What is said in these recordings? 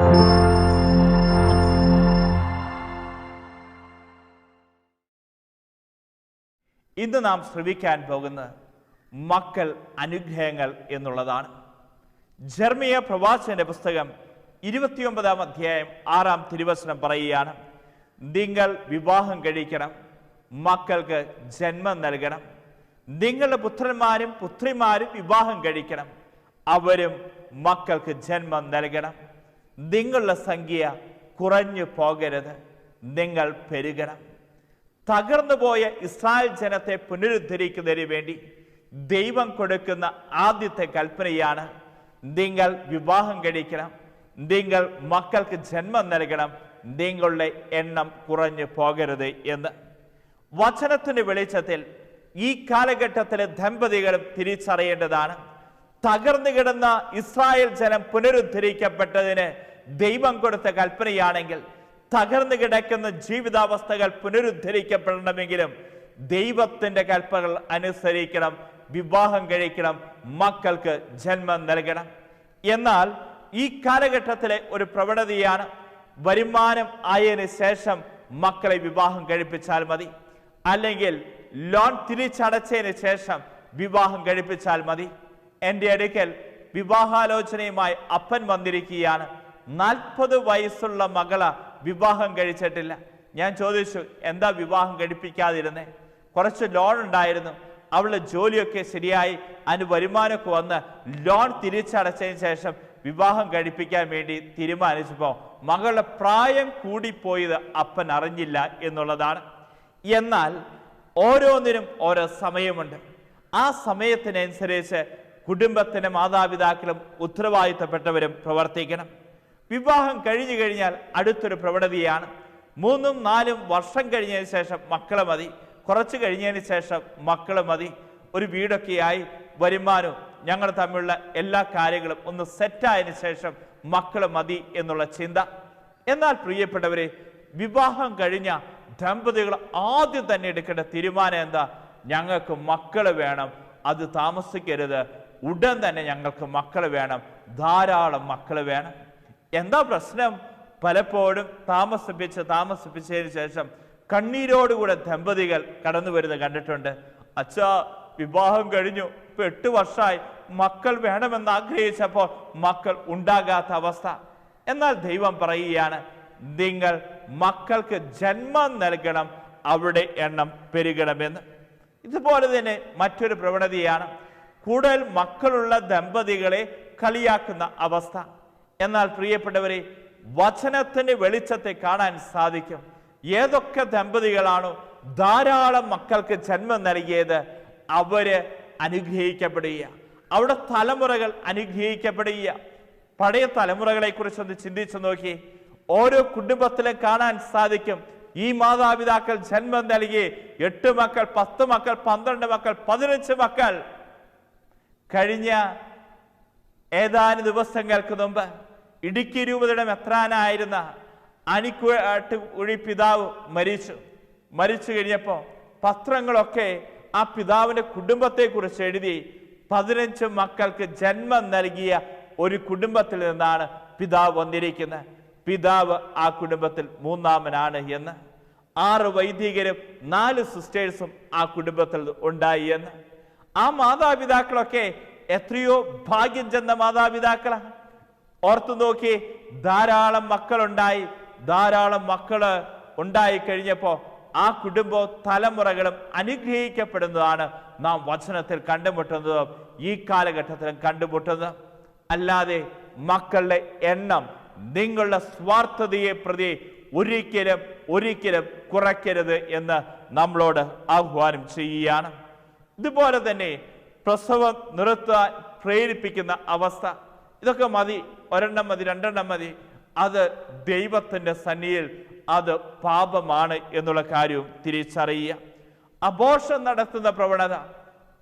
ഇന്ന് നാം ശ്രവിക്കാൻ പോകുന്ന മക്കൾ അനുഗ്രഹങ്ങൾ എന്നുള്ളതാണ്. ജർമിയ പ്രവാചകന്റെ പുസ്തകം ഇരുപത്തിയൊമ്പതാം അധ്യായം ആറാം തിരുവസനം പറയുകയാണ് നിങ്ങൾ വിവാഹം കഴിക്കണം മക്കൾക്ക് ജന്മം നൽകണം നിങ്ങളുടെ പുത്രന്മാരും പുത്രിമാരും വിവാഹം കഴിക്കണം അവരും മക്കൾക്ക് ജന്മം നൽകണം. നിങ്ങളുടെ സംഖ്യ കുറഞ്ഞു പോകരുത്. നിങ്ങൾ പെരുകണം. തകർന്നു പോയ ഇസ്രായേൽ ജനത്തെ പുനരുദ്ധരിക്കുന്നതിന് വേണ്ടി ദൈവം കൊടുക്കുന്ന ആദ്യത്തെ കൽപ്പനയാണ് നിങ്ങൾ വിവാഹം കഴിക്കണം. നിങ്ങൾ മക്കൾക്ക് ജന്മം നൽകണം. നിങ്ങളുടെ എണ്ണം കുറഞ്ഞു പോകരുത് എന്ന്. വചനത്തിന് വെളിച്ചത്തിൽ ഈ കാലഘട്ടത്തിലെ ദമ്പതികളും തിരിച്ചറിയേണ്ടതാണ്. തകർന്നു കിടന്ന ഇസ്രായേൽ ജനം പുനരുദ്ധരിക്കപ്പെട്ടതിന് ദൈവം കൊടുത്ത കൽപ്പനയാണെങ്കിൽ തകർന്നു കിടക്കുന്ന ജീവിതാവസ്ഥകൾ പുനരുദ്ധരിക്കപ്പെടണമെങ്കിലും ദൈവത്തിന്റെ കൽപ്പനകൾ അനുസരിക്കണം വിവാഹം കഴിക്കണം മക്കൾക്ക് ജന്മം നൽകണം. എന്നാൽ ഈ കാലഘട്ടത്തിലെ ഒരു പ്രവണതയാണ് വരുമാനം ആയതിനു ശേഷം മക്കളെ വിവാഹം കഴിപ്പിച്ചാൽ മതി. അല്ലെങ്കിൽ ലോൺ തിരിച്ചടച്ചതിന് ശേഷം വിവാഹം കഴിപ്പിച്ചാൽ മതി. എന്റെ അടുക്കൽ വിവാഹാലോചനയുമായി അപ്പൻ വന്നിരിക്കുകയാണ്. നാൽപ്പത് വയസ്സുള്ള മകള വിവാഹം കഴിച്ചിട്ടില്ല. ഞാൻ ചോദിച്ചു എന്താ വിവാഹം കഴിപ്പിക്കാതിരുന്നേ? കുറച്ച് ലോൺ ഉണ്ടായിരുന്നു. അവളുടെ ജോലിയൊക്കെ ശരിയായി. അതിന് വരുമാനമൊക്കെ വന്ന് ലോൺ തിരിച്ചടച്ചതിന് ശേഷം വിവാഹം കഴിപ്പിക്കാൻ വേണ്ടി തീരുമാനിച്ചപ്പോൾ മകളുടെ പ്രായം കൂടിപ്പോയത് അപ്പൻ അറിഞ്ഞില്ല എന്നുള്ളതാണ്. എന്നാൽ ഓരോന്നിനും ഓരോ സമയമുണ്ട്. ആ സമയത്തിനനുസരിച്ച് കുടുംബത്തിന്റെ മാതാപിതാക്കളും ഉത്തരവാദിത്തപ്പെട്ടവരും പ്രവർത്തിക്കണം. വിവാഹം കഴിഞ്ഞു കഴിഞ്ഞാൽ അടുത്തൊരു പ്രവണതയാണ്. മൂന്നും നാലും വർഷം കഴിഞ്ഞതിന് ശേഷം മക്കളെ മതി. കുറച്ച് കഴിഞ്ഞതിന് ശേഷം മക്കളെ മതി. ഒരു വീടൊക്കെയായി വരുമാനവും ഞങ്ങൾ തമ്മിലുള്ള എല്ലാ കാര്യങ്ങളും ഒന്ന് സെറ്റായതിനു ശേഷം മക്കളെ മതി എന്നുള്ള ചിന്ത. എന്നാൽ പ്രിയപ്പെട്ടവരെ വിവാഹം കഴിഞ്ഞ ദമ്പതികൾ ആദ്യം തന്നെ എടുക്കേണ്ട തീരുമാനം എന്താ? ഞങ്ങൾക്ക് മക്കൾ വേണം. അത് താമസിക്കരുത്. ഉടൻ തന്നെ ഞങ്ങൾക്ക് മക്കൾ വേണം. ധാരാളം മക്കൾ വേണം. എന്താ പ്രശ്നം? പലപ്പോഴും താമസിപ്പിച്ച് താമസിപ്പിച്ചതിന് ശേഷം കണ്ണീരോടുകൂടെ ദമ്പതികൾ കടന്നു വരുന്നത് കണ്ടിട്ടുണ്ട്. അച്ഛാ വിവാഹം കഴിഞ്ഞു. ഇപ്പൊ എട്ട് വർഷമായി മക്കൾ വേണമെന്ന് ആഗ്രഹിച്ചപ്പോൾ മക്കൾ ഉണ്ടാകാത്ത അവസ്ഥ. എന്നാൽ ദൈവം പറയുകയാണ് നിങ്ങൾ മക്കൾക്ക് ജന്മം നൽകണം അവിടെ എണ്ണം പെരുകണമെന്ന്. ഇതുപോലെ തന്നെ മറ്റൊരു പ്രവണതയാണ് കൂടുതൽ മക്കളുള്ള ദമ്പതികളെ കളിയാക്കുന്ന അവസ്ഥ. എന്നാൽ പ്രിയപ്പെട്ടവരെ വചനത്തിന്റെ വെളിച്ചത്തെ കാണാൻ സാധിക്കും. ഏതൊക്കെ ദമ്പതികളാണോ ധാരാളം മക്കൾക്ക് ജന്മം നൽകിയത് അവർ അനുഗ്രഹിക്കപ്പെടുക. അവിടെ തലമുറകൾ അനുഗ്രഹിക്കപ്പെടുക. പഴയ തലമുറകളെ കുറിച്ച് ഒന്ന് ചിന്തിച്ചു നോക്കി ഓരോ കുടുംബത്തിലും കാണാൻ സാധിക്കും. ഈ മാതാപിതാക്കൾ ജന്മം നൽകി. എട്ട് മക്കൾ പത്ത് മക്കൾ പന്ത്രണ്ട് മക്കൾ പതിനഞ്ച് മക്കൾ. കഴിഞ്ഞ ഏതാനും ദിവസങ്ങൾക്ക് മുമ്പ് ഇടുക്കി രൂപതയുടെ മെത്രാനായിരുന്ന അനിക്കുഴി ഉഴി പിതാവ് മരിച്ചു. മരിച്ചു കഴിഞ്ഞപ്പോൾ പത്രങ്ങളൊക്കെ ആ പിതാവിന്റെ കുടുംബത്തെക്കുറിച്ച് എഴുതി പതിനഞ്ച് മക്കൾക്ക് ജന്മം നൽകിയ ഒരു കുടുംബത്തിൽ നിന്നാണ് പിതാവ് വന്നിരിക്കുന്നത്. പിതാവ് ആ കുടുംബത്തിൽ മൂന്നാമനാണ് എന്ന്. ആറ് വൈദികരും നാല് സിസ്റ്റേഴ്സും ആ കുടുംബത്തിൽ ഉണ്ടായി എന്ന്. ആ മാതാപിതാക്കളൊക്കെ എത്രയോ ഭാഗ്യം ചെന്ന മാതാപിതാക്കളാണ്. ഓർത്തു നോക്കി ധാരാളം മക്കളുണ്ടായി. ധാരാളം മക്കൾ ഉണ്ടായി കഴിഞ്ഞപ്പോൾ ആ കുടുംബ തലമുറകളും അനുഗ്രഹിക്കപ്പെടുന്നതാണ് നാം വചനത്തിൽ കണ്ടുമുട്ടുന്നത് ഈ കാലഘട്ടത്തിലും കണ്ടുമുട്ടുന്നത്. അല്ലാതെ മക്കളുടെ എണ്ണം നിങ്ങളുടെ സ്വാർത്ഥതയെ പ്രതി ഒരിക്കലും ഒരിക്കലും കുറയ്ക്കരുത് എന്ന് നമ്മളോട് ആഹ്വാനം ചെയ്യുകയാണ്. ഇതുപോലെ തന്നെ പ്രസവം നിർത്താൻ പ്രേരിപ്പിക്കുന്ന അവസ്ഥ. ഇതൊക്കെ മതി. ഒരെണ്ണം മതി രണ്ടെണ്ണം മതി. അത് ദൈവത്തിന്റെ സന്നിയിൽ അത് പാപമാണ് എന്നുള്ള കാര്യവും തിരിച്ചറിയുക. അബോഷം നടത്തുന്ന പ്രവണത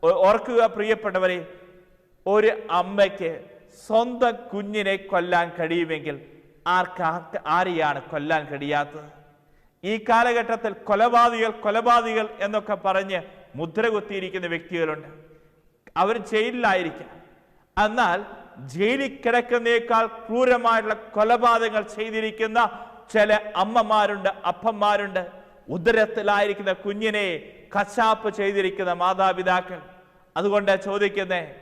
ഓർക്കുക പ്രിയപ്പെട്ടവരെ ഒരു അമ്മയ്ക്ക് സ്വന്തം കുഞ്ഞിനെ കൊല്ലാൻ കഴിയുമെങ്കിൽ ആർക്ക് ആരെയാണ് കൊല്ലാൻ കഴിയാത്തത്? ഈ കാലഘട്ടത്തിൽ കൊലപാതകൾ കൊലപാതകൾ എന്നൊക്കെ പറഞ്ഞ് മുദ്ര കുത്തിയിരിക്കുന്ന വ്യക്തികളുണ്ട്. അവർ ജയിലിലായിരിക്കാം. എന്നാൽ ജയിലിൽ കിടക്കുന്നേക്കാൾ ക്രൂരമായിട്ടുള്ള കൊലപാതകങ്ങൾ ചെയ്തിരിക്കുന്ന ചില അമ്മമാരുണ്ട് അപ്പന്മാരുണ്ട്. ഉദരത്തിലായിരിക്കുന്ന കുഞ്ഞിനെ കശാപ്പ് ചെയ്തിരിക്കുന്ന മാതാപിതാക്കൾ. അതുകൊണ്ട് ചോദിക്കുന്നേ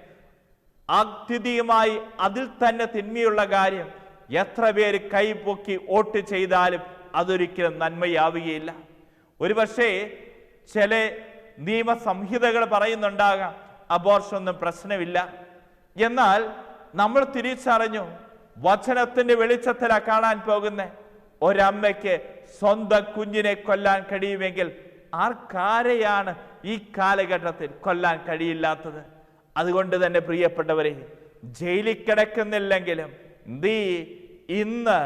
അതിഥിയുമായി അതിൽ തന്നെ തിന്മയുള്ള കാര്യം എത്ര പേര് കൈപൊക്കി വോട്ട് ചെയ്താലും അതൊരിക്കലും നന്മയാവുകയില്ല. ഒരുപക്ഷേ ചില നിയമസംഹിതകൾ പറയുന്നുണ്ടാകാം അബോർഷൊന്നും പ്രശ്നമില്ല. എന്നാൽ നമ്മൾ തിരിച്ചറിഞ്ഞു വചനത്തിന്റെ വെളിച്ചത്തിലാ കാണാൻ പോകുന്ന. ഒരമ്മയ്ക്ക് സ്വന്തം കുഞ്ഞിനെ കൊല്ലാൻ കഴിയുമെങ്കിൽ ആർക്കാരെയാണ് ഈ കാലഘട്ടത്തിൽ കൊല്ലാൻ കഴിയില്ലാത്തത്? അതുകൊണ്ട് തന്നെ പ്രിയപ്പെട്ടവരെ ജയിലിൽ കിടക്കുന്നില്ലെങ്കിലും നീ ഇന്ന്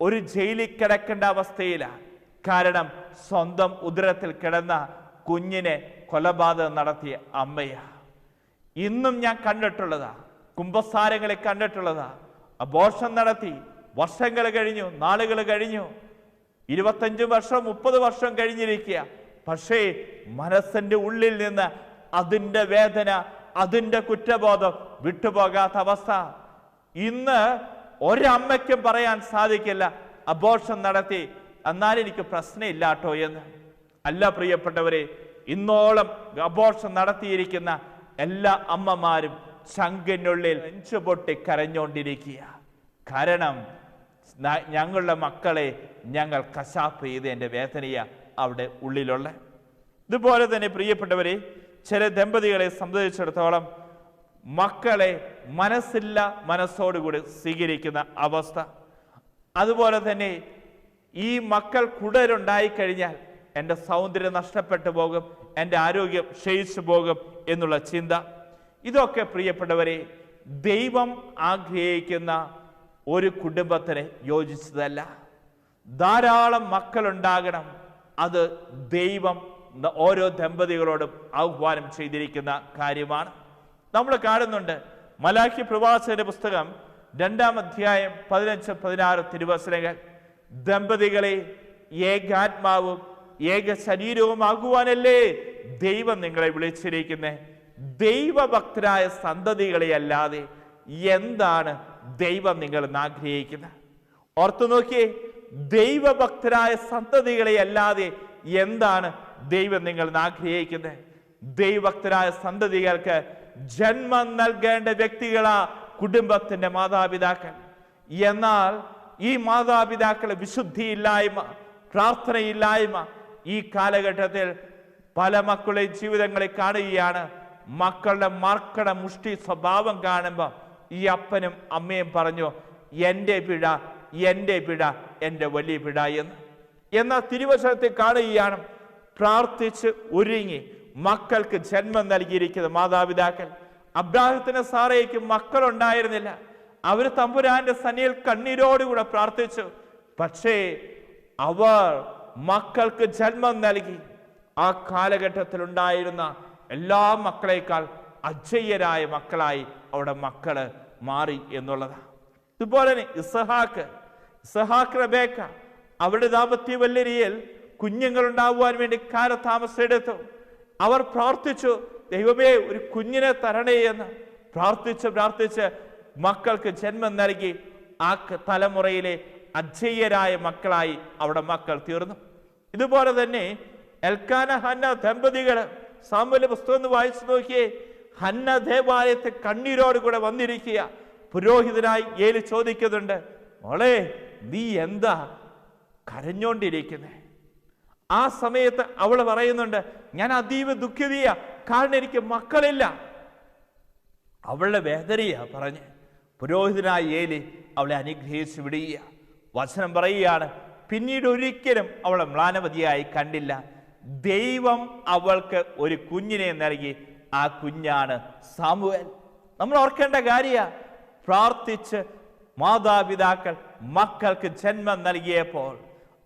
ഒരു ജയിലിൽ കിടക്കേണ്ട അവസ്ഥയിലാണ് കാരണം സ്വന്തം ഉദരത്തിൽ കിടന്ന കുഞ്ഞിനെ കൊലപാതകം നടത്തിയ അമ്മയാ. ഇന്നും ഞാൻ കണ്ടിട്ടുള്ളതാ. കുംഭസാരങ്ങളിൽ കണ്ടിട്ടുള്ളതാ. അബോർഷൻ നടത്തി. വർഷങ്ങൾ കഴിഞ്ഞു നാളുകൾ കഴിഞ്ഞു. ഇരുപത്തഞ്ച് വർഷം മുപ്പത് വർഷം കഴിഞ്ഞിരിക്കുക. പക്ഷേ മനസ്സിന്റെ ഉള്ളിൽ നിന്ന് അതിന്റെ വേദന അതിന്റെ കുറ്റബോധം വിട്ടുപോകാത്ത അവസ്ഥ. ഇന്ന് ഒരമ്മയ്ക്കും പറയാൻ സാധിക്കില്ല അബോർഷൻ നടത്തി. എന്നാൽ എനിക്ക് പ്രശ്നമില്ല കേട്ടോ എന്ന്. അല്ല പ്രിയപ്പെട്ടവരെ ഇന്നോളം അബോർഷൻ നടത്തിയിരിക്കുന്ന എല്ലാ അമ്മമാരും ശങ്കിനുള്ളിൽ നെഞ്ചുപൊട്ടി കരഞ്ഞുകൊണ്ടിരിക്കുക കാരണം ഞങ്ങളുടെ മക്കളെ ഞങ്ങൾ കശാപ്പ് ചെയ്തതിന്റെ വേദനയ അവിടെ ഉള്ളിലുള്ള ഇതുപോലെ തന്നെ പ്രിയപ്പെട്ടവരെ ചില ദമ്പതികളെ സംബന്ധിച്ചിടത്തോളം മക്കളെ മനസ്സില്ല മനസ്സോടുകൂടി സ്വീകരിക്കുന്ന അവസ്ഥ. അതുപോലെ തന്നെ ഈ മക്കൾ കുടലുണ്ടായി കഴിഞ്ഞാൽ എന്റെ സൗന്ദര്യം നഷ്ടപ്പെട്ടു പോകും എന്റെ ആരോഗ്യം ക്ഷയിച്ചു പോകും എന്നുള്ള ചിന്ത. ഇതൊക്കെ പ്രിയപ്പെട്ടവരെ ദൈവം ആഗ്രഹിക്കുന്ന ഒരു കുടുംബത്തിന് യോജിച്ചതല്ല. ധാരാളം മക്കളുണ്ടാകണം. അത് ദൈവം ഓരോ ദമ്പതികളോടും ആഹ്വാനം ചെയ്തിരിക്കുന്ന കാര്യമാണ്. നമ്മൾ കാണുന്നുണ്ട് മലാഖി പ്രവാസന്റെ പുസ്തകം രണ്ടാം അധ്യായം പതിനഞ്ച് പതിനാറ് തിരുവസനങ്ങൾ ദമ്പതികളെ ഏക ശരീരവും ആകുവാനല്ലേ ദൈവം നിങ്ങളെ വിളിച്ചിരിക്കുന്നത് ദൈവഭക്തരായ സന്തതികളെ അല്ലാതെ എന്താണ് ദൈവം നിങ്ങൾ ആഗ്രഹിക്കുന്നത്? ഓർത്തു നോക്കിയേ ദൈവഭക്തരായ സന്തതികളെ അല്ലാതെ എന്താണ് ദൈവം നിങ്ങൾ ആഗ്രഹിക്കുന്നത്? ദൈവഭക്തരായ സന്തതികൾക്ക് ജന്മം നൽകേണ്ട വ്യക്തികളാ കുടുംബത്തിന്റെ മാതാപിതാക്കൾ. എന്നാൽ ഈ മാതാപിതാക്കളെ വിശുദ്ധിയില്ലായ്മ പ്രാർത്ഥനയില്ലായ്മ ഈ കാലഘട്ടത്തിൽ പല മക്കളുടെയും ജീവിതങ്ങളെ കാണുകയാണ്. മക്കളുടെ മർക്കട മുഷ്ടി സ്വഭാവം കാണുമ്പോൾ ഈ അപ്പനും അമ്മയും പറഞ്ഞു എന്റെ പിഴ എന്റെ പിഴ എന്റെ വലിയ പിഴ എന്ന്. എന്നാൽ തിരുവശനത്തിൽ കാണുകയാണ് പ്രാർത്ഥിച്ച് ഒരുങ്ങി മക്കൾക്ക് ജന്മം നൽകിയിരിക്കുന്നത് മാതാപിതാക്കൾ. അബ്രാഹത്തിന് സാറയ്ക്ക് മക്കളുണ്ടായിരുന്നില്ല. അവർ തമ്പുരാന്റെ സന്നിയിൽ കണ്ണീരോടുകൂടെ പ്രാർത്ഥിച്ചു. പക്ഷേ അവർ മക്കൾക്ക് ജന്മം നൽകി. ആ കാലഘട്ടത്തിൽ ഉണ്ടായിരുന്ന എല്ലാ മക്കളേക്കാൾ അജയ്യരായ മക്കളായി അവിടെ മക്കൾ മാറി എന്നുള്ളതാണ് ഇതുപോലെ തന്നെ ഇസഹാക്ക് ഇസഹാക്ക് റബേക്ക അവരുടെ ദാമ്പത്യ വല്ലരിയിൽ കുഞ്ഞുങ്ങൾ ഉണ്ടാവുവാൻ വേണ്ടി കാലതാമസം എടുത്തു അവർ പ്രാർത്ഥിച്ചു ദൈവമേ ഒരു കുഞ്ഞിനെ തരണേ എന്ന് പ്രാർത്ഥിച്ച് പ്രാർത്ഥിച്ച് മക്കൾക്ക് ജന്മം നൽകി ആ തലമുറയിലെ അജയ്യരായ മക്കളായി അവിടെ മക്കൾ തീർന്നു. ഇതുപോലെ തന്നെ എൽക്കാന ഹന്ന ദമ്പതികൾ സാമ്പല്യ പുസ്തകം എന്ന് വായിച്ചു നോക്കിയേ. ഹന്ന ദേവാലയത്തെ കണ്ണീരോട് കൂടെ വന്നിരിക്കുക. പുരോഹിതനായി ഏലി ചോദിക്കുന്നുണ്ട് മോളെ നീ എന്താ കരഞ്ഞോണ്ടിരിക്കുന്നേ? ആ സമയത്ത് അവൾ പറയുന്നുണ്ട് ഞാൻ അതീവ ദുഃഖിതീയ കാരണം എനിക്ക് മക്കളില്ല. അവളുടെ വേദനയാ പറഞ്ഞ് പുരോഹിതനായ ഏലി അവളെ അനുഗ്രഹിച്ച് വിടുക. വചനം പറയുകയാണ് പിന്നീട് ഒരിക്കലും അവളെ മ്ലാനവതിയായി കണ്ടില്ല. ദൈവം അവൾക്ക് ഒരു കുഞ്ഞിനെ നൽകി. ആ കുഞ്ഞാണ് സാമുവൽ. നമ്മൾ ഓർക്കേണ്ട കാര്യ പ്രാർത്ഥിച്ച് മാതാപിതാക്കൾ മക്കൾക്ക് ജന്മം നൽകിയപ്പോൾ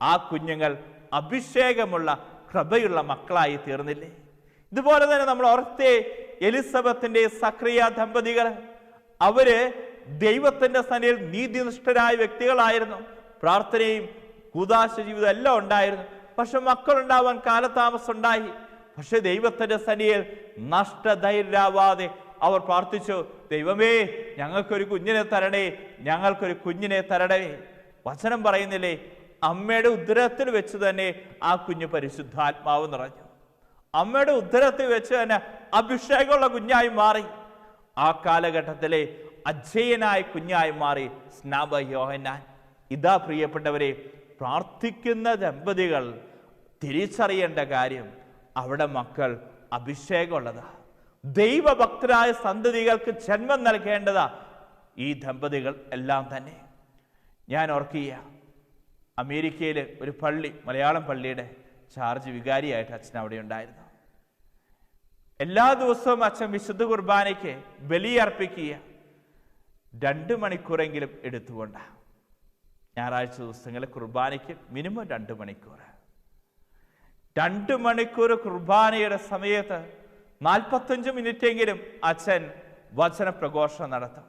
ആ കുഞ്ഞുങ്ങൾ അഭിഷേകമുള്ള കൃപയുള്ള മക്കളായി തീർന്നില്ലേ? ഇതുപോലെ തന്നെ നമ്മൾ ഓർത്തെ എലിസബത്തിന്റെ സക്രിയ ദമ്പതികൾ. അവർ ദൈവത്തിന്റെ സന്നിധിയിൽ നീതിനിഷ്ഠരായ വ്യക്തികളായിരുന്നു. പ്രാർത്ഥനയും കൂതാശ ജീവിതം എല്ലാം ഉണ്ടായിരുന്നു. പക്ഷെ മക്കളുണ്ടാവാൻ കാലതാമസം ഉണ്ടായി പക്ഷെ ദൈവത്തിന്റെ സനിയിൽ നഷ്ടധൈര്യരാവാതെ അവർ പ്രാർത്ഥിച്ചു ദൈവമേ ഞങ്ങൾക്കൊരു കുഞ്ഞിനെ തരണേ ഞങ്ങൾക്കൊരു കുഞ്ഞിനെ തരണേ. വചനം പറയുന്നില്ലേ അമ്മയുടെ ഉദരത്തിൽ വെച്ച് തന്നെ ആ കുഞ്ഞ് പരിശുദ്ധാത്മാവ് നിറഞ്ഞു. അമ്മയുടെ ഉദരത്തിൽ വെച്ച് തന്നെ അഭിഷേകമുള്ള കുഞ്ഞായി മാറി. ആ കാലഘട്ടത്തിലെ അജയനായ കുഞ്ഞായി മാറി സ്നാപ യോഹന്നാൻ. ഇതാ പ്രിയപ്പെട്ടവരെ പ്രാർത്ഥിക്കുന്ന ദമ്പതികൾ തിരിച്ചറിയേണ്ട കാര്യം അവിടെ മക്കൾ അഭിഷേകമുള്ളതാ. ദൈവഭക്തരായ സന്തതികൾക്ക് ജന്മം നൽകേണ്ടതാ. ഈ ദമ്പതികൾ എല്ലാം തന്നെ. ഞാൻ ഓർക്കുക അമേരിക്കയിൽ ഒരു പള്ളി മലയാളം പള്ളിയുടെ ചാർജ് വികാരിയായിട്ട് അച്ഛൻ അവിടെ ഉണ്ടായിരുന്നു. എല്ലാ ദിവസവും അച്ഛൻ വിശുദ്ധ കുർബാനയ്ക്ക് ബലിയർപ്പിക്കുക രണ്ട് മണിക്കൂറെങ്കിലും എടുത്തുകൊണ്ടാണ് ഞായറാഴ്ച ദിവസങ്ങളിൽ കുർബാനയ്ക്ക് മിനിമം രണ്ട് മണിക്കൂർ. രണ്ട് മണിക്കൂർ കുർബാനയുടെ സമയത്ത് നാൽപ്പത്തഞ്ച് മിനിറ്റെങ്കിലും അച്ഛൻ വചന പ്രഘോഷണം നടത്തും.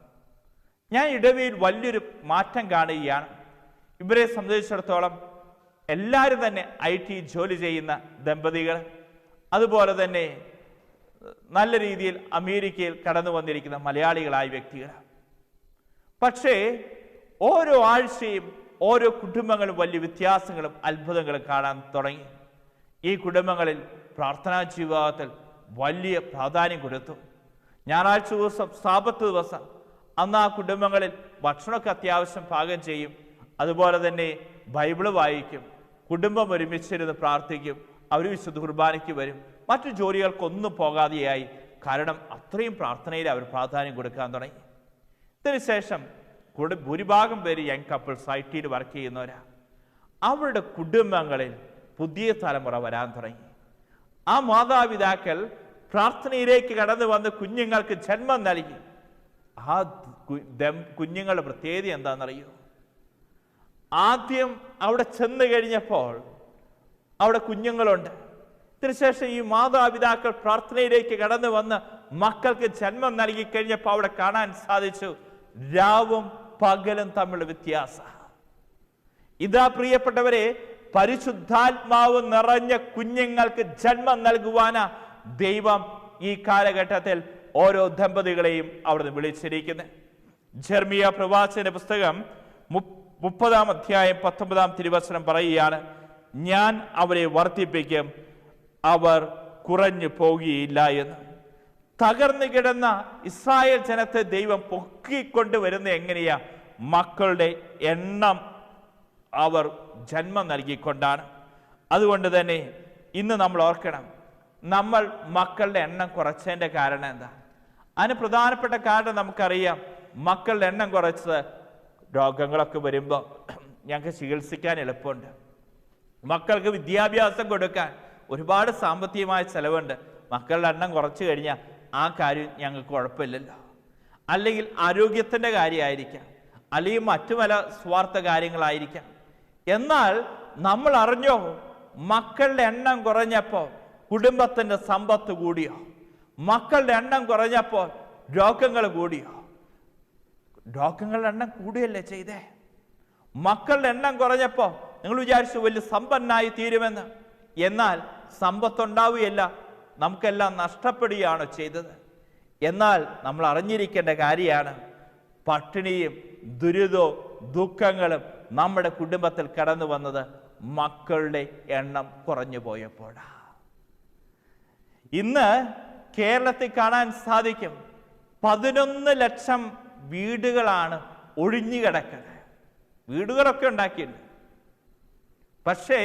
ഞാൻ ഇടവിയിൽ വലിയൊരു മാറ്റം കാണുകയാണ്. ഇവരെ സംബന്ധിച്ചിടത്തോളം എല്ലാവരും തന്നെ ഐ ടി ജോലി ചെയ്യുന്ന ദമ്പതികൾ. അതുപോലെ തന്നെ നല്ല രീതിയിൽ അമേരിക്കയിൽ കടന്നു വന്നിരിക്കുന്ന മലയാളികളായ വ്യക്തികൾ. പക്ഷേ ഓരോ ആഴ്ചയും ഓരോ കുടുംബങ്ങളും വലിയ വ്യത്യാസങ്ങളും അത്ഭുതങ്ങളും കാണാൻ തുടങ്ങി. ഈ കുടുംബങ്ങളിൽ പ്രാർത്ഥനാ ജീവിതത്തിൽ വലിയ പ്രാധാന്യം കൊടുത്തു. ഞായറാഴ്ച ദിവസം സാപത്ത് ദിവസം അന്ന് ആ കുടുംബങ്ങളിൽ ഭക്ഷണമൊക്കെ അത്യാവശ്യം പാകം ചെയ്യും. അതുപോലെ തന്നെ ബൈബിൾ വായിക്കും. കുടുംബം ഒരുമിച്ചിരുന്ന് പ്രാർത്ഥിക്കും. അവർ വിശുദ്ധ കുർബാനയ്ക്ക് വരും. മറ്റു ജോലികൾക്കൊന്നും പോകാതെയായി. കാരണം അത്രയും പ്രാർത്ഥനയിൽ അവർ പ്രാധാന്യം കൊടുക്കാൻ തുടങ്ങി. ഇതിനുശേഷം കൂടെ ഭൂരിഭാഗം പേര് യങ് കപ്പിൾസ് ഐ ടിയിൽ വർക്ക് ചെയ്യുന്നവരാണ് അവരുടെ കുടുംബങ്ങളിൽ പുതിയ തലമുറ വരാൻ തുടങ്ങി. ആ മാതാപിതാക്കൾ പ്രാർത്ഥനയിലേക്ക് കടന്നു വന്ന് കുഞ്ഞുങ്ങൾക്ക് ജന്മം നൽകി. ആ കുഞ്ഞുങ്ങളുടെ പ്രത്യേകത എന്താണെന്നറിയോ? ആദ്യം അവിടെ ചെന്ന് കഴിഞ്ഞപ്പോൾ അവിടെ കുഞ്ഞുങ്ങളുണ്ട്. ഇതിനുശേഷം ഈ മാതാപിതാക്കൾ പ്രാർത്ഥനയിലേക്ക് കടന്നു വന്ന് മക്കൾക്ക് ജന്മം നൽകി കഴിഞ്ഞപ്പോൾ അവിടെ കാണാൻ സാധിച്ചു രാവും പകലും തമ്മിലുള്ള വ്യത്യാസം. ഇതാ പ്രിയപ്പെട്ടവരെ പരിശുദ്ധാത്മാവ് നിറഞ്ഞ കുഞ്ഞുങ്ങൾക്ക് ജന്മം നൽകുവാന ദൈവം ഈ കാലഘട്ടത്തിൽ ഓരോ ദമ്പതികളെയും അവിടുന്ന് വിളിച്ചിരിക്കുന്നത് ജെർമിയ പ്രവാചന്റെ പുസ്തകം മുപ്പ- മുപ്പതാം അധ്യായം പത്തൊമ്പതാം തിരുവചനം പറയുകയാണ് ഞാൻ അവരെ വർദ്ധിപ്പിക്കും അവർ കുറഞ്ഞു പോകുകയില്ല എന്ന്. തകർന്നു കിടന്ന ഇസ്രായേൽ ജനത്തെ ദൈവം പൊക്കിക്കൊണ്ട് വരുന്ന എങ്ങനെയാ? മക്കളുടെ എണ്ണം അവർ ജന്മം നൽകിക്കൊണ്ടാണ്. അതുകൊണ്ട് തന്നെ ഇന്ന് നമ്മൾ ഓർക്കണം നമ്മൾ മക്കളുടെ എണ്ണം കുറച്ചതിന്റെ കാരണം എന്താ? അതിന് പ്രധാനപ്പെട്ട കാരണം നമുക്കറിയാം മക്കളുടെ എണ്ണം കുറച്ച് രോഗങ്ങളൊക്കെ വരുമ്പോൾ ഞങ്ങൾക്ക് ചികിത്സിക്കാൻ എളുപ്പമുണ്ട്. മക്കൾക്ക് വിദ്യാഭ്യാസം കൊടുക്കാൻ ഒരുപാട് സാമ്പത്തികമായ ചിലവുണ്ട്. മക്കളുടെ എണ്ണം കുറച്ച് കഴിഞ്ഞാൽ ആ കാര്യം ഞങ്ങൾക്ക് കുഴപ്പമില്ലല്ലോ. അല്ലെങ്കിൽ ആരോഗ്യത്തിന്റെ കാര്യമായിരിക്കാം. അല്ലെങ്കിൽ മറ്റു പല സ്വാർത്ഥ കാര്യങ്ങളായിരിക്കാം. എന്നാൽ നമ്മൾ അറിഞ്ഞോ? മക്കളുടെ എണ്ണം കുറഞ്ഞപ്പോൾ കുടുംബത്തിന്റെ സമ്പത്ത് കൂടിയോ? മക്കളുടെ എണ്ണം കുറഞ്ഞപ്പോൾ രോഗങ്ങൾ കൂടിയോ? രോഗങ്ങളുടെ എണ്ണം കൂടിയല്ലേ ചെയ്തേ? മക്കളുടെ എണ്ണം കുറഞ്ഞപ്പോൾ നിങ്ങൾ വിചാരിച്ചു വലിയ സമ്പന്നായി തീരുമെന്ന്. എന്നാൽ സമ്പത്തുണ്ടാവുകയല്ല. നമുക്കെല്ലാം നഷ്ടപ്പെടുകയാണോ ചെയ്തത്. എന്നാൽ നമ്മൾ അറിഞ്ഞിരിക്കേണ്ട കാര്യമാണ് പട്ടിണിയും ദുരിതവും ദുഃഖങ്ങളും നമ്മുടെ കുടുംബത്തിൽ കടന്നു വന്നത് മക്കളുടെ എണ്ണം കുറഞ്ഞു പോയപ്പോഴാണ് ഇന്ന് കേരളത്തിൽ കാണാൻ സാധിക്കും പതിനൊന്ന് ലക്ഷം വീടുകളാണ് ഒഴിഞ്ഞു കിടക്കുന്നത്. വീടുകളൊക്കെ ഉണ്ടാക്കിയിട്ടുണ്ട്. പക്ഷേ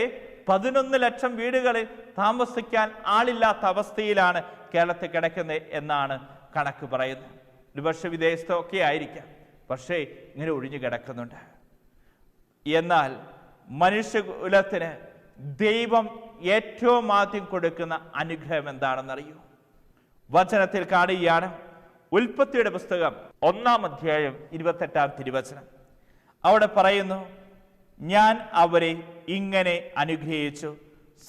പതിനൊന്ന് ലക്ഷം വീടുകളിൽ താമസിക്കാൻ ആളില്ലാത്ത അവസ്ഥയിലാണ് കേരളത്തിൽ കിടക്കുന്നത് എന്നാണ് കണക്ക് പറയുന്നത്. ഒരുപക്ഷെ വിദേശത്തൊക്കെ ആയിരിക്കാം. പക്ഷേ ഇങ്ങനെ ഒഴിഞ്ഞു കിടക്കുന്നുണ്ട്. എന്നാൽ മനുഷ്യകുലത്തിന് ദൈവം ഏറ്റവും ആദ്യം കൊടുക്കുന്ന അനുഗ്രഹം എന്താണെന്നറിയൂ? വചനത്തിൽ കാണുകയാണ്. ഉൽപ്പത്തിയുടെ പുസ്തകം ഒന്നാം അധ്യായം ഇരുപത്തെട്ടാം തിരുവചനം. അവിടെ പറയുന്നു ഞാൻ അവരെ ഇങ്ങനെ അനുഗ്രഹിച്ചു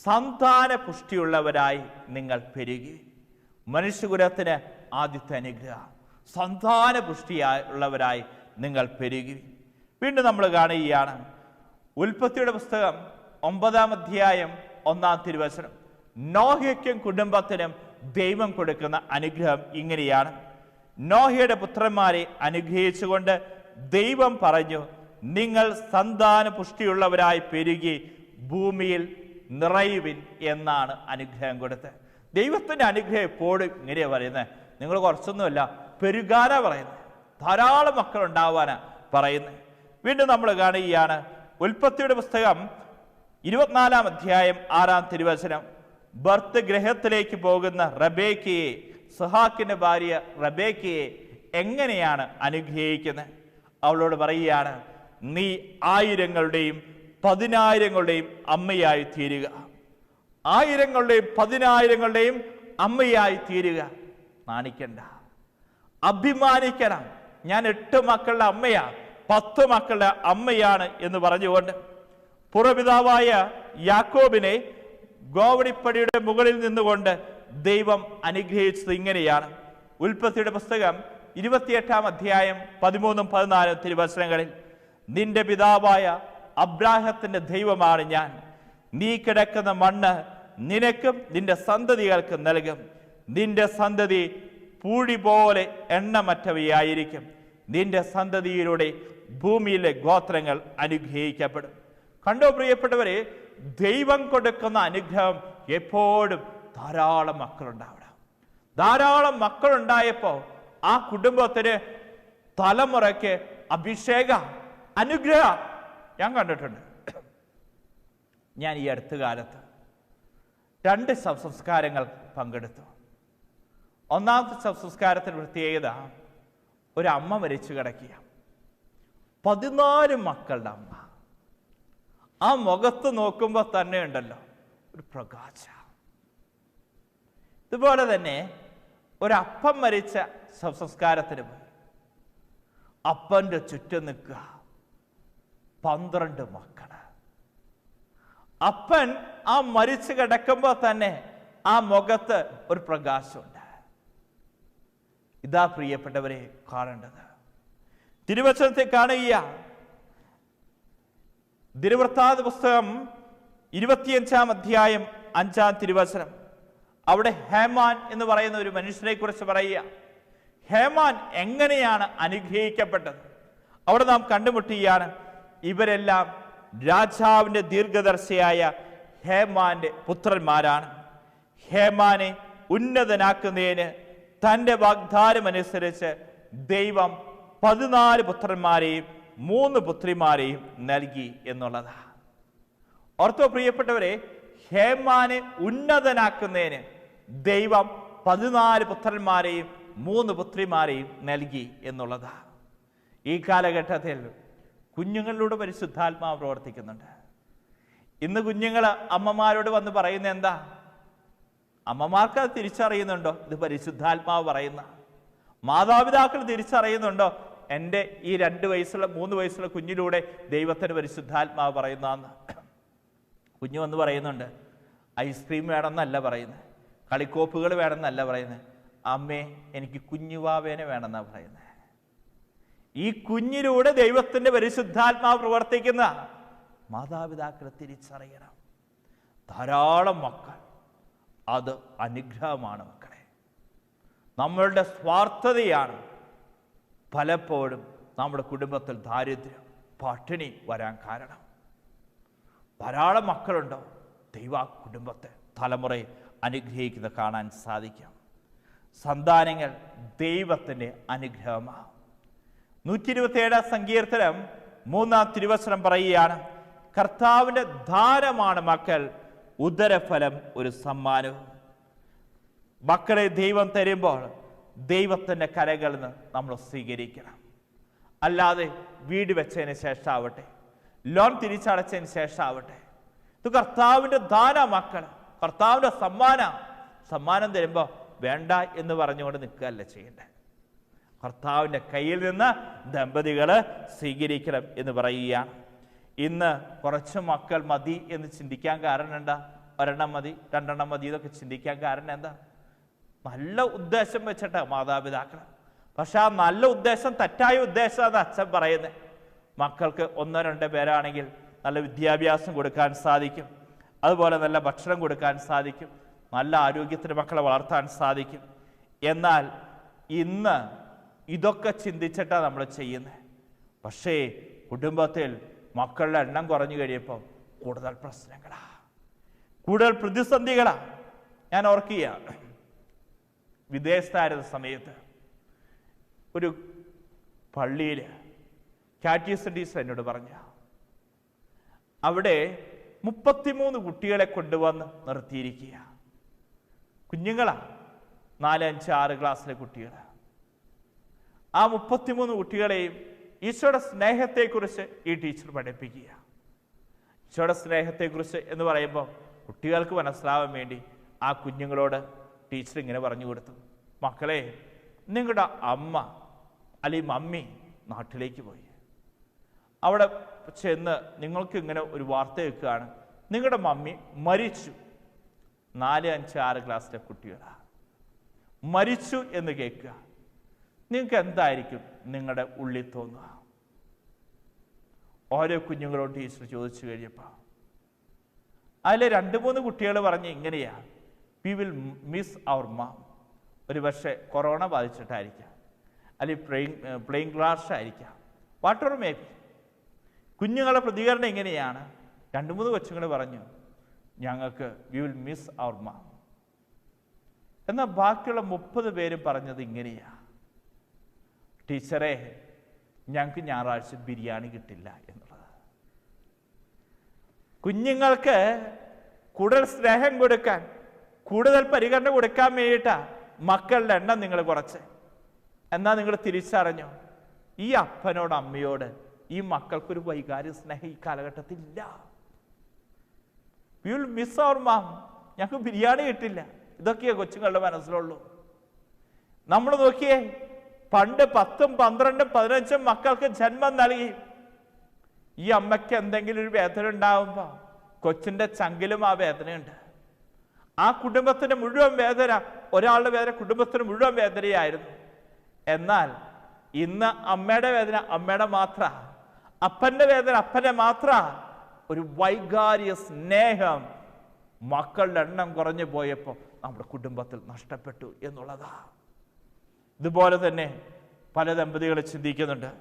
സന്താന പുഷ്ടിയുള്ളവരായി നിങ്ങൾ പെരുകി. മനുഷ്യകുലത്തിന് ആദ്യത്തെ അനുഗ്രഹം. സന്താന പുഷ്ടിയുള്ളവരായി നിങ്ങൾ പെരുകി. വീണ്ടും നമ്മൾ കാണുകയാണ്. ഉൽപ്പത്തിയുടെ പുസ്തകം ഒമ്പതാം അധ്യായം ഒന്നാം തിരുവചനം. നോഹയ്ക്കും കുടുംബത്തിനും ദൈവം കൊടുക്കുന്ന അനുഗ്രഹം ഇങ്ങനെയാണ്. നോഹയുടെ പുത്രന്മാരെ അനുഗ്രഹിച്ചുകൊണ്ട് ദൈവം പറഞ്ഞു നിങ്ങൾ സന്താന പുഷ്ടിയുള്ളവരായി പെരുകി ഭൂമിയിൽ നിറയുവിൻ എന്നാണ് അനുഗ്രഹം കൊടുത്തത്. ദൈവത്തിന്റെ അനുഗ്രഹം എപ്പോഴും ഇങ്ങനെയാണ് പറയുന്നത് നിങ്ങൾ കുറച്ചൊന്നുമല്ല പെരുകാനാ പറയുന്നത് ധാരാളം മക്കൾ ഉണ്ടാവാനാ പറയുന്നത് വീണ്ടും നമ്മൾ കാണുകയാണ് ഉൽപ്പത്തിയുടെ പുസ്തകം ഇരുപത്തിനാലാം അധ്യായം ആറാം തിരുവചനം. ഭർത്ത് ഗ്രഹത്തിലേക്ക് പോകുന്ന റബേക്കയെ സുഹാക്കിന്റെ ഭാര്യ റബേക്കയെ എങ്ങനെയാണ് അനുഗ്രഹിക്കുന്നത്? അവളോട് പറയുകയാണ് നീ ആയിരങ്ങളുടെയും പതിനായിരങ്ങളുടെയും അമ്മയായി തീരുക. ആയിരങ്ങളുടെയും പതിനായിരങ്ങളുടെയും അമ്മയായി തീരുക. നാണിക്കണ്ട. അഭിമാനിക്കണം. ഞാൻ എട്ട് മക്കളുടെ അമ്മയാണ് പത്ത് മക്കളുടെ അമ്മയാണ് എന്ന് പറഞ്ഞുകൊണ്ട് പുറപിതാവായ യാക്കോബിനെ ഗോവടിപ്പടിയുടെ മുകളിൽ നിന്നുകൊണ്ട് ദൈവം അനുഗ്രഹിച്ചത് ഇങ്ങനെയാണ്. ഉൽപ്പത്തിയുടെ പുസ്തകം ഇരുപത്തിയെട്ടാം അധ്യായം പതിമൂന്നും പതിനാലും തിരുവസനങ്ങളിൽ നിന്റെ പിതാവായ അബ്രാഹത്തിന്റെ ദൈവമാണ് ഞാൻ. നീ കിടക്കുന്ന മണ്ണ് നിനക്കും നിന്റെ സന്തതികൾക്കും നൽകും. നിന്റെ സന്തതി പൂഴി പോലെ എണ്ണമറ്റവയായിരിക്കും. നിന്റെ സന്തതിയിലൂടെ ഭൂമിയിലെ ഗോത്രങ്ങൾ അനുഗ്രഹിക്കപ്പെടും. കണ്ടോ പ്രിയപ്പെട്ടവരെ ദൈവം കൊടുക്കുന്ന അനുഗ്രഹം എപ്പോഴും ധാരാളം മക്കളുണ്ടാവണം. ധാരാളം മക്കളുണ്ടായപ്പോ ആ കുടുംബത്തിന് തലമുറയ്ക്ക് അഭിഷേക അനുഗ്രഹ. ഞാൻ കണ്ടിട്ടുണ്ട്. ഞാൻ ഈ അടുത്ത കാലത്ത് രണ്ട് സംസ്കാരങ്ങൾ പങ്കെടുത്തു. ഒന്നാമത്തെ സംസ്കാരത്തിന് പ്രത്യേകത ഒരു അമ്മ മരിച്ചു കിടക്കുക. പതിനാല് മക്കളുടെ അമ്മ. ആ മുഖത്ത് നോക്കുമ്പോൾ തന്നെ ഉണ്ടല്ലോ ഒരു പ്രകാശ. ഇതുപോലെ തന്നെ ഒരപ്പം മരിച്ച സംസ്കാരത്തിന് പോയി. അപ്പന്റെ ചുറ്റും നിൽക്കുക. പന്ത്രണ്ട് മക്കൾ. അപ്പൻ ആ മരിച്ചു കിടക്കുമ്പോൾ തന്നെ ആ മുഖത്ത് ഒരു പ്രകാശമുണ്ട്. ഇതാ പ്രിയപ്പെട്ടവരെ കാണേണ്ടത്. തിരുവചനത്തെ കാണുക തിരുവൃത്താത് പുസ്തകം ഇരുപത്തിയഞ്ചാം അധ്യായം അഞ്ചാം തിരുവചനം. അവിടെ ഹേമാൻ എന്ന് പറയുന്ന ഒരു മനുഷ്യനെ കുറിച്ച് പറയുക ഹേമാൻ എങ്ങനെയാണ് അനുഗ്രഹിക്കപ്പെട്ടത്? അവിടെ നാം കണ്ടുമുട്ടുകയാണ് ഇവരെല്ലാം രാജാവിന്റെ ദീർഘദർശിയായ ഹേമാന്റെ പുത്രന്മാരാണ്. ഹേമാനെ ഉന്നതനാക്കുന്നതിന് തന്റെ വാഗ്ദാനമനുസരിച്ച് ദൈവം പതിനാല് പുത്രന്മാരെയും മൂന്ന് പുത്രിമാരെയും നൽകി എന്നുള്ളതാണ് ഓർത്തോ പ്രിയപ്പെട്ടവരെ ഹേമാനെ ഉന്നതനാക്കുന്നതിന് ദൈവം പതിനാല് പുത്രന്മാരെയും മൂന്ന് പുത്രിമാരെയും നൽകി എന്നുള്ളതാണ് ഈ കാലഘട്ടത്തിൽ കുഞ്ഞുങ്ങളിലൂടെ പരിശുദ്ധാത്മാവ് പ്രവർത്തിക്കുന്നുണ്ട്. ഇന്ന് കുഞ്ഞുങ്ങൾ അമ്മമാരോട് വന്ന് പറയുന്ന എന്താ? അമ്മമാർക്ക് അത് തിരിച്ചറിയുന്നുണ്ടോ? ഇത് പരിശുദ്ധാത്മാവ് പറയുന്ന. മാതാപിതാക്കൾ തിരിച്ചറിയുന്നുണ്ടോ? എന്റെ ഈ രണ്ട് വയസ്സുള്ള മൂന്ന് വയസ്സുള്ള കുഞ്ഞിലൂടെ ദൈവത്തിന് പരിശുദ്ധാത്മാവ് പറയുന്നതെന്ന്. കുഞ്ഞു വന്ന് പറയുന്നുണ്ട് ഐസ്ക്രീം വേണമെന്നല്ല പറയുന്നത്. കളിക്കോപ്പുകൾ വേണമെന്നല്ല പറയുന്നത്. അമ്മേ എനിക്ക് കുഞ്ഞുവാവേനെ വേണമെന്നാണ് പറയുന്നത്. ഈ കുഞ്ഞിലൂടെ ദൈവത്തിന്റെ പരിശുദ്ധാത്മാവ് പ്രവർത്തിക്കുന്ന മാതാപിതാക്കളെ തിരിച്ചറിയണം. ധാരാളം മക്കൾ അത് അനുഗ്രഹമാണ് മക്കളെ. നമ്മളുടെ സ്വാർത്ഥതയാണ് പലപ്പോഴും നമ്മുടെ കുടുംബത്തിൽ ദാരിദ്ര്യം പട്ടിണി വരാൻ കാരണം. ധാരാളം മക്കളുണ്ടോ? ദൈവ കുടുംബത്തെ തലമുറയെ അനുഗ്രഹിക്കുന്നത് കാണാൻ സാധിക്കും. സന്താനങ്ങൾ ദൈവത്തിന്റെ അനുഗ്രഹമാണ് നൂറ്റി ഇരുപത്തിയേഴാം സങ്കീർത്തനം മൂന്നാം തിരുവസനം പറയുകയാണ് കർത്താവിന്റെ ധാരമാണ് മക്കൾ ഉദരഫലം ഒരു സമ്മാനവും മക്കളെ ദൈവം തരുമ്പോൾ ദൈവത്തിന്റെ കരകളിൽ നിന്ന് നമ്മൾ സ്വീകരിക്കണം. അല്ലാതെ വീട് വെച്ചതിന് ശേഷമാവട്ടെ ലോൺ തിരിച്ചടച്ചതിന് ശേഷമാവട്ടെ ഇത് കർത്താവിന്റെ ദാന മക്കൾ കർത്താവിന്റെ സമ്മാന സമ്മാനം തരുമ്പോൾ വേണ്ട എന്ന് പറഞ്ഞുകൊണ്ട് നിൽക്കുകയല്ല ചെയ്യേണ്ടത്. കർത്താവിന്റെ കയ്യിൽ നിന്ന് ദമ്പതികൾ സ്വീകരിക്കണം എന്ന് പറയുകയാണ് ഇന്ന് കുറച്ച് മക്കൾ മതി എന്ന് ചിന്തിക്കാൻ കാരണം എന്താ? ഒരെണ്ണം മതി രണ്ടെണ്ണം മതി ഇതൊക്കെ ചിന്തിക്കാൻ കാരണം എന്താ? നല്ല ഉദ്ദേശം വെച്ചിട്ട് മാതാപിതാക്കൾ പക്ഷെ ആ നല്ല ഉദ്ദേശം തെറ്റായ ഉദ്ദേശമാണ് അച്ഛൻ പറയുന്നത്. മക്കൾക്ക് ഒന്നോ രണ്ടോ പേരാണെങ്കിൽ നല്ല വിദ്യാഭ്യാസം കൊടുക്കാൻ സാധിക്കും. അതുപോലെ നല്ല ഭക്ഷണം കൊടുക്കാൻ സാധിക്കും. നല്ല ആരോഗ്യത്തിന് മക്കളെ വളർത്താൻ സാധിക്കും. എന്നാൽ ഇന്ന് ഇതൊക്കെ ചിന്തിച്ചിട്ടാണ് നമ്മൾ ചെയ്യുന്നത് പക്ഷേ കുടുംബത്തിൽ മക്കളുടെ എണ്ണം കുറഞ്ഞു കഴിയുമ്പോൾ കൂടുതൽ പ്രശ്നങ്ങളാ. കൂടുതൽ പ്രതിസന്ധികളാ. ഞാൻ ഓർക്കുക വിദേശത്തായിരുന്ന സമയത്ത് ഒരു പള്ളിയിൽ കാറ്റീസ് ടീച്ചർ എന്നോട് പറഞ്ഞ അവിടെ മുപ്പത്തിമൂന്ന് കുട്ടികളെ കൊണ്ടുവന്ന് നിർത്തിയിരിക്കുക കുഞ്ഞുങ്ങളാ നാല് അഞ്ച് ആറ് ക്ലാസ്സിലെ കുട്ടികൾ ആ മുപ്പത്തിമൂന്ന് കുട്ടികളെയും ഈശോയുടെ സ്നേഹത്തെക്കുറിച്ച് ഈ ടീച്ചർ പഠിപ്പിക്കുക. ഈശോയുടെ സ്നേഹത്തെക്കുറിച്ച് എന്ന് പറയുമ്പോൾ കുട്ടികൾക്ക് മനസ്സിലാവാൻ വേണ്ടി ആ കുഞ്ഞുങ്ങളോട് ടീച്ചർ ഇങ്ങനെ പറഞ്ഞു കൊടുത്തു. മക്കളെ നിങ്ങളുടെ അമ്മ അല്ലെങ്കിൽ മമ്മി നാട്ടിലേക്ക് പോയി. അവിടെ ചെന്ന് നിങ്ങൾക്ക് ഇങ്ങനെ ഒരു വാർത്ത കേൾക്കുകയാണ്. നിങ്ങളുടെ മമ്മി മരിച്ചു. നാല് അഞ്ച് ആറ് ക്ലാസ്സിലെ കുട്ടികളാണ് മരിച്ചു എന്ന് കേൾക്കുക. നിങ്ങൾക്ക് എന്തായിരിക്കും നിങ്ങളുടെ ഉള്ളിൽ തോന്നുക? ഓരോ കുഞ്ഞുങ്ങളോട് ടീച്ചർ ചോദിച്ചു കഴിഞ്ഞപ്പോൾ അതിലെ രണ്ട് മൂന്ന് കുട്ടികൾ പറഞ്ഞ് ഇങ്ങനെയാ. We will miss our ma'am ഒരു പക്ഷേ കൊറോണ ബാധിച്ചിട്ടായിരിക്കാം. അല്ലെങ്കിൽ പ്ലെയിൻ പ്ലെയിൻ ക്ലാഷ് ആയിരിക്കാം. വാട്ട് എവർ മേ കുഞ്ഞുങ്ങളുടെ പ്രതികരണം എങ്ങനെയാണ് രണ്ട് മൂന്ന് കൊച്ചുങ്ങൾ പറഞ്ഞു ഞങ്ങൾക്ക് we will miss our ma'am എന്നാൽ ബാക്കിയുള്ള മുപ്പത് പേരും പറഞ്ഞത് ഇങ്ങനെയാ. ടീച്ചറെ ഞങ്ങൾക്ക് ഞായറാഴ്ച ബിരിയാണി കിട്ടില്ല എന്നുള്ളത്. കുഞ്ഞുങ്ങൾക്ക് കൂടുതൽ സ്നേഹം കൊടുക്കാൻ കൂടുതൽ പരിഗണന കൊടുക്കാൻ വേണ്ടിയിട്ടാ മക്കളുടെ എണ്ണം നിങ്ങൾ കുറച്ച്. എന്നാൽ നിങ്ങൾ തിരിച്ചറിഞ്ഞു? ഈ അപ്പനോട് അമ്മയോട് ഈ മക്കൾക്കൊരു വൈകാരിക സ്നേഹം ഈ കാലഘട്ടത്തിൽ ഇല്ല. വിൽ മിസ് അവർ മാം ഞങ്ങൾക്ക് ബിരിയാണി കിട്ടില്ല. ഇതൊക്കെയാ കൊച്ചുങ്ങളുടെ മനസ്സിലുള്ളൂ. നമ്മൾ നോക്കിയേ പണ്ട് പത്തും പന്ത്രണ്ടും പതിനഞ്ചും മക്കൾക്ക് ജന്മം നൽകി. ഈ അമ്മയ്ക്ക് എന്തെങ്കിലും ഒരു വേദന ഉണ്ടാകുമ്പോ കൊച്ചിന്റെ ചങ്കിലും ആ വേദനയുണ്ട്. ആ കുടുംബത്തിന് മുഴുവൻ വേദന ഒരാളുടെ വേദന കുടുംബത്തിന് മുഴുവൻ വേദനയായിരുന്നു. എന്നാൽ ഇന്ന് അമ്മയുടെ വേദന അമ്മയുടെ മാത്ര അപ്പന്റെ വേദന അപ്പന്റെ മാത്ര ഒരു വൈകാരിക സ്നേഹം മക്കളുടെ എണ്ണം കുറഞ്ഞു പോയപ്പോൾ നമ്മുടെ കുടുംബത്തിൽ നഷ്ടപ്പെട്ടു എന്നുള്ളതാ. ഇതുപോലെ തന്നെ പല ദമ്പതികൾ ചിന്തിക്കുന്നുണ്ട്.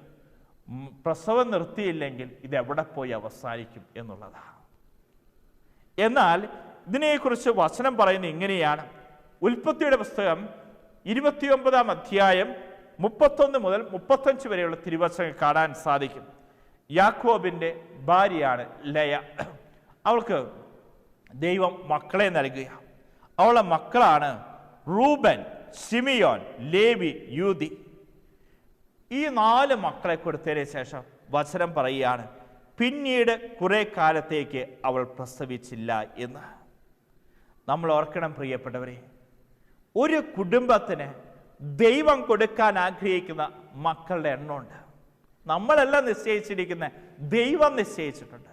പ്രസവം നിർത്തിയില്ലെങ്കിൽ ഇത് എവിടെ പോയി അവസാനിക്കും എന്നുള്ളതാണ് എന്നാൽ ഇതിനെക്കുറിച്ച് വചനം പറയുന്നത് ഇങ്ങനെയാണ്. ഉൽപ്പത്തിയുടെ പുസ്തകം ഇരുപത്തിയൊമ്പതാം അധ്യായം മുപ്പത്തൊന്ന് മുതൽ മുപ്പത്തഞ്ച് വരെയുള്ള തിരുവചനം കാണാൻ സാധിക്കും. യാക്കോബിന്റെ ഭാര്യയാണ് ലയ. അവൾക്ക് ദൈവം മക്കളെ നൽകുക. അവളുടെ മക്കളാണ് റൂബൻ. സിമിയോൻ ലേവി യൂതി ഈ നാല് മക്കളെ കൊടുത്തതിന് ശേഷം വചനം പറയുകയാണ് പിന്നീട് കുറെ കാലത്തേക്ക് അവൾ പ്രസവിച്ചില്ല എന്ന്. നമ്മൾ ഓർക്കണം പ്രിയപ്പെട്ടവരെ ഒരു കുടുംബത്തിന് ദൈവം കൊടുക്കാൻ ആഗ്രഹിക്കുന്ന മക്കളുടെ എണ്ണമുണ്ട്. നമ്മളല്ല നിശ്ചയിച്ചിരിക്കുന്ന ദൈവം നിശ്ചയിച്ചിട്ടുണ്ട്.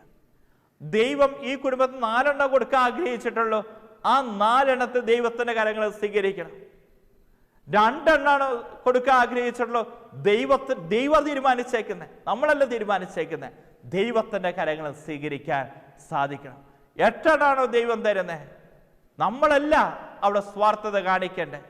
ദൈവം ഈ കുടുംബത്തിന് നാലെണ്ണം കൊടുക്കാൻ ആഗ്രഹിച്ചിട്ടുള്ളൂ. ആ നാലെണ്ണത്തെ ദൈവത്തിന്റെ കാര്യങ്ങൾ സ്വീകരിക്കണം. രണ്ടെണ്ണാണ് കൊടുക്കാൻ ആഗ്രഹിച്ചിട്ടുള്ളൂ. ദൈവത്തെ ദൈവം തീരുമാനിച്ചേക്കുന്നത് നമ്മളല്ല തീരുമാനിച്ചേക്കുന്നത് ദൈവത്തിന്റെ കരങ്ങൾ സ്വീകരിക്കാൻ സാധിക്കണം. എട്ടെണ്ണാണോ ദൈവം തരുന്നത് നമ്മളല്ല അവിടെ സ്വാർത്ഥത കാണിക്കേണ്ടത്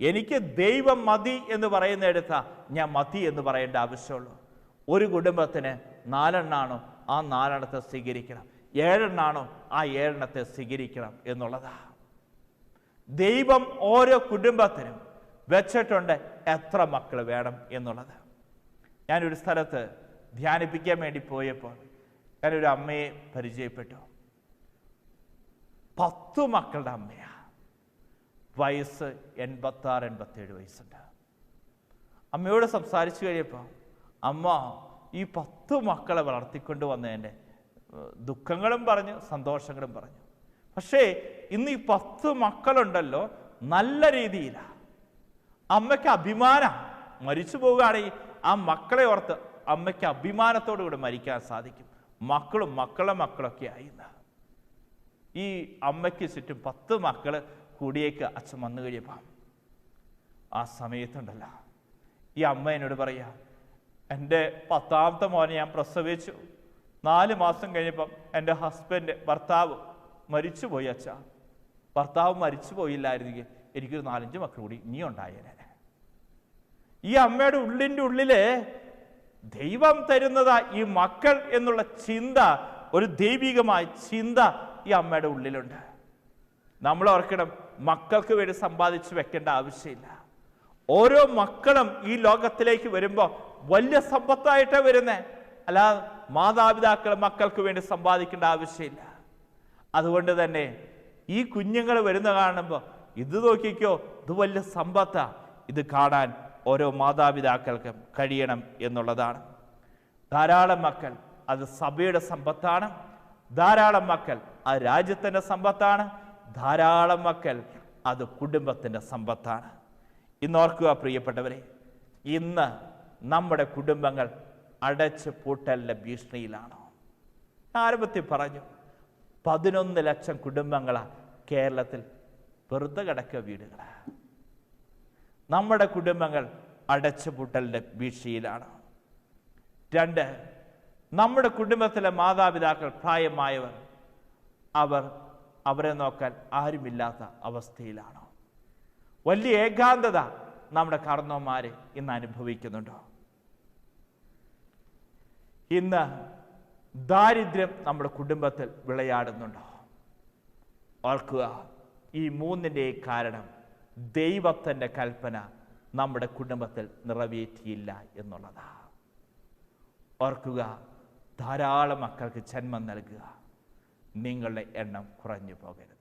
എനിക്ക് ദൈവം മതി എന്ന് പറയുന്നിടത്ത ഞാൻ മതി എന്ന് പറയേണ്ട ആവശ്യമുള്ളൂ. ഒരു കുടുംബത്തിന് നാലെണ്ണാണോ ആ നാലെണ്ണത്തെ സ്വീകരിക്കണം. ഏഴെണ്ണാണോ ആ ഏഴെണ്ണത്തെ സ്വീകരിക്കണം എന്നുള്ളതാ. ദൈവം ഓരോ കുടുംബത്തിനും വെച്ചിട്ടുണ്ട് എത്ര മക്കൾ വേണം എന്നുള്ളത്. ഞാനൊരു സ്ഥലത്ത് ധ്യാനിപ്പിക്കാൻ വേണ്ടി പോയപ്പോൾ ഞാനൊരു അമ്മയെ പരിചയപ്പെട്ടു. പത്തു മക്കളുടെ അമ്മയാ. വയസ്സ് എൺപത്താറ് എൺപത്തേഴ് വയസ്സുണ്ട്. അമ്മയോട് സംസാരിച്ചു കഴിയപ്പോൾ അമ്മ ഈ പത്ത് മക്കളെ വളർത്തിക്കൊണ്ട് വന്നതിന്റെ ദുഃഖങ്ങളും പറഞ്ഞു സന്തോഷങ്ങളും പറഞ്ഞു. പക്ഷേ ഇന്ന് ഈ പത്ത് മക്കളുണ്ടല്ലോ നല്ല രീതിയിലാണ് അമ്മയ്ക്ക് അഭിമാനം. മരിച്ചു പോവുകയാണെങ്കിൽ ആ മക്കളെ ഓർത്ത് അമ്മയ്ക്ക് അഭിമാനത്തോടു കൂടി മരിക്കാൻ സാധിക്കും. മക്കളും മക്കളെ മക്കളൊക്കെ ആയിന്ന്. ഈ അമ്മയ്ക്ക് ചുറ്റും പത്ത് മക്കൾ കൂടിയേക്ക് അച്ഛൻ വന്നു കഴിയപ്പം ആ സമയത്തുണ്ടല്ല. ഈ അമ്മ എന്നോട് പറയാ എന്റെ പത്താമത്തെ മോനെ ഞാൻ പ്രസവിച്ചു. നാല് മാസം കഴിഞ്ഞപ്പം എന്റെ ഹസ്ബൻഡ് ഭർത്താവ് മരിച്ചുപോയി അച്ഛ. ഭർത്താവ് മരിച്ചു പോയില്ലായിരുന്നെങ്കിൽ എനിക്കൊരു നാലഞ്ച് മക്കൾ കൂടി ഇനി ഉണ്ടായേനെ ഈ അമ്മയുടെ ഉള്ളിന്റെ ഉള്ളിൽ ദൈവം തരുന്നതാ ഈ മക്കൾ എന്നുള്ള ചിന്ത ഒരു ദൈവികമായ ചിന്ത ഈ അമ്മയുടെ ഉള്ളിലുണ്ട്. നമ്മൾ ഓർക്കണം മക്കൾക്ക് വേണ്ടി സമ്പാദിച്ചു വെക്കേണ്ട ആവശ്യമില്ല. ഓരോ മക്കളും ഈ ലോകത്തിലേക്ക് വരുമ്പോൾ വലിയ സമ്പത്തായിട്ടാണ് വരുന്നത് അല്ല മാതാപിതാക്കൾ മക്കൾക്ക് വേണ്ടി സമ്പാദിക്കേണ്ട ആവശ്യമില്ല. അതുകൊണ്ട് തന്നെ ഈ കുഞ്ഞുങ്ങൾ വരുന്ന കാണുമ്പോൾ ഇത് നോക്കിക്കോ ഇത് വലിയ സമ്പത്താണ് ഇത് കാണാൻ ഓരോ മാതാപിതാക്കൾക്കും കഴിയണം എന്നുള്ളതാണ്. ധാരാളം മക്കൾ അത് സഭയുടെ സമ്പത്താണ്. ധാരാളം മക്കൾ ആ രാജ്യത്തിന്റെ സമ്പത്താണ്. ധാരാളം മക്കൾ അത് കുടുംബത്തിന്റെ സമ്പത്താണ്. ഇന്നോർക്കുക പ്രിയപ്പെട്ടവരെ ഇന്ന് നമ്മുടെ കുടുംബങ്ങൾ അടച്ച് പൂട്ടലിന്റെ ഭീഷണിയിലാണോ. ആരംഭത്തിൽ പറഞ്ഞു പതിനൊന്ന് ലക്ഷം കുടുംബങ്ങളാണ് കേരളത്തിൽ വെറുതെ കിടക്കുക വീടുകൾ നമ്മുടെ കുടുംബങ്ങൾ അടച്ചുപൂട്ടലിന്റെ വീഴ്ചയിലാണ്. രണ്ട് നമ്മുടെ കുടുംബത്തിലെ മാതാപിതാക്കൾ പ്രായമായവർ അവർ അവരെ നോക്കാൻ ആരുമില്ലാത്ത അവസ്ഥയിലാണ്. വലിയ ഏകാന്തത നമ്മുടെ കർണവന്മാരെ ഇന്ന് അനുഭവിക്കുന്നുണ്ടോ? ഇന്ന് ദാരിദ്ര്യം നമ്മുടെ കുടുംബത്തിൽ വിളയാടുന്നുണ്ടോ? ഓർക്കുക ഈ മൂന്നിന്റെ കാരണം ദൈവത്തിന്റെ കൽപ്പന നമ്മുടെ കുടുംബത്തിൽ നിറവേറ്റിയില്ല എന്നുള്ളതാ. ഓർക്കുക ധാരാളം മക്കൾക്ക് ജന്മം നൽകുക. നിങ്ങളുടെ എണ്ണം കുറഞ്ഞു പോകരുത്.